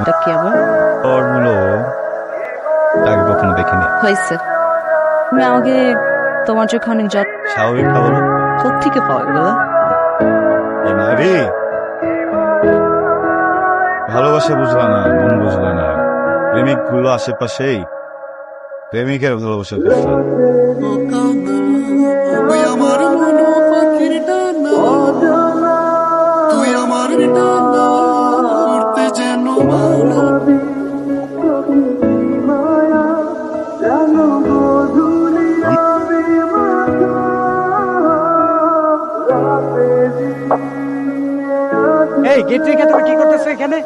এটা কি আবার? ওরগুলো আগে কখনো দেখিনি। হয়েছে। তুমি আমাকে তোমার চোখে অনেক যত্ন স্বাভাবিক খাবার? পাওয়া এগুলো ভালোবাসা বুঝলা না মন বুঝলা না। প্রেমিকগুলো আশেপাশেই প্রেমিকের ভালোবাসা বুঝলা। আমার তুই আমার ডানা উড়তে যেন ভালো এই গেট রেখে তুমি কি করতেছো এখানে?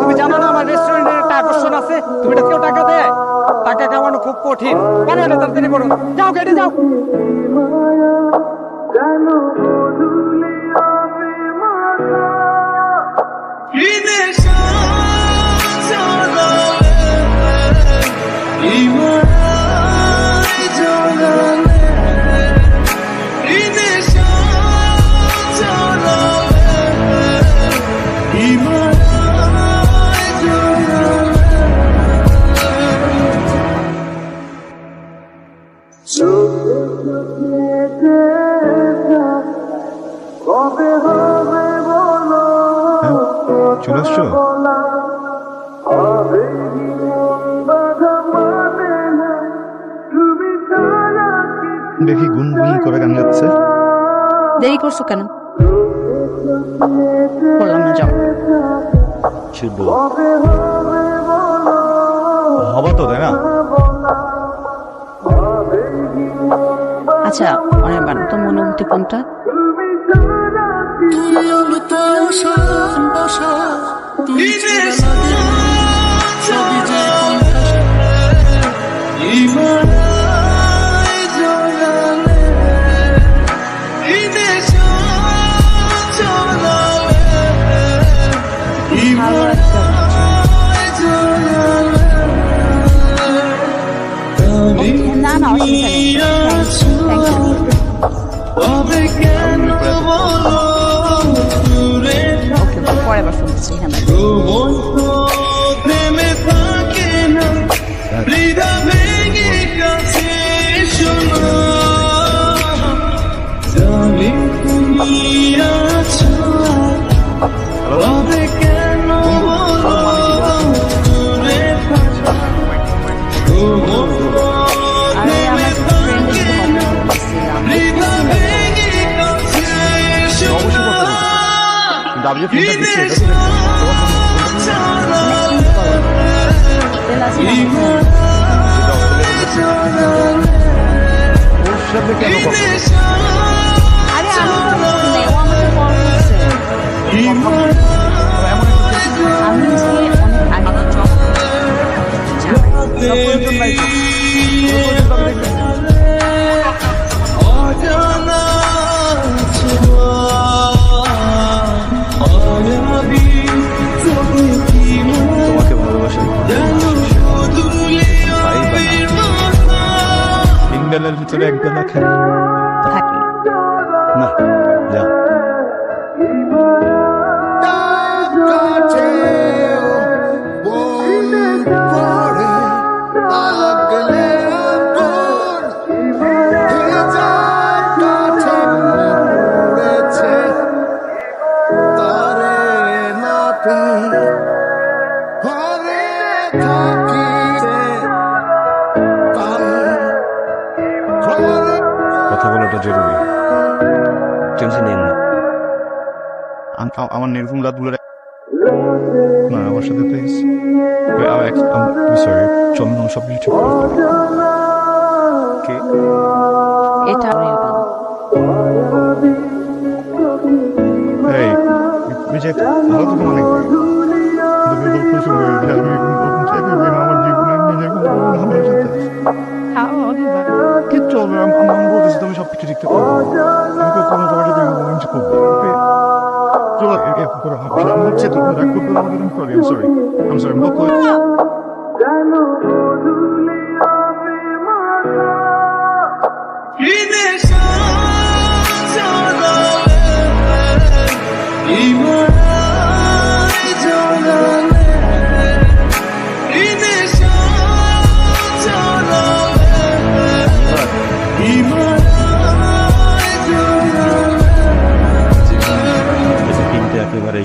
তুমি জানো না আমার রেস্টুরেন্টের একটা আকর্ষণ আছে? তুমি এটা কেউ টাকা দেয়? টাকা কামানো খুব কঠিন। কেন তাড়াতাড়ি করো। যাও, গেটে যাও। হ্যাঁ চলে আসছো? দেখি গুনগুন করে গান গাচ্ছে। দেরি করছ কেন? বললাম না যাও। হবা তো তাই না? আচ্ছা অনেকবার তো অনুভূতি কোনটা? তুই বসা। তুই Selamat. ডাব্লিউ ফোনটা দিচ্ছি কেন? আরে আমি werden gemacht. আমার নির্ঘুম রাতগুলো রে- না আমার সাথে প্লিজ সরি চলুন সব কিছু ঠিক কে? এটা আমার এই বিজয় ভালো তো তুমি আমি আমার জীবনে নিজের কোনো ভালো যেতে কিচ্ছু হবে বলতেছি তুমি সব কিছু দেখতে পারব আমি কখনো তোমার সাথে রোমাঞ্চ করব I'm sorry. I'm sorry, I'm not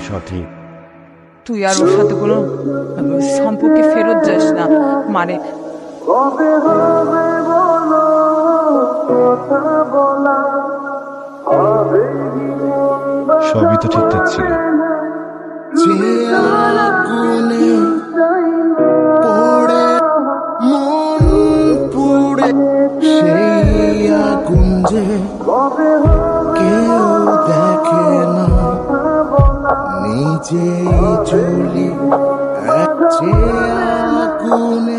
সঠিক তুই আর ওর সাথে কোনো সম্পর্কে ফেরত যাস না। মানে সবই তো ঠিকঠাক ছিল। যে নিজেই চলি আছে যে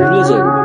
ভুলে যাই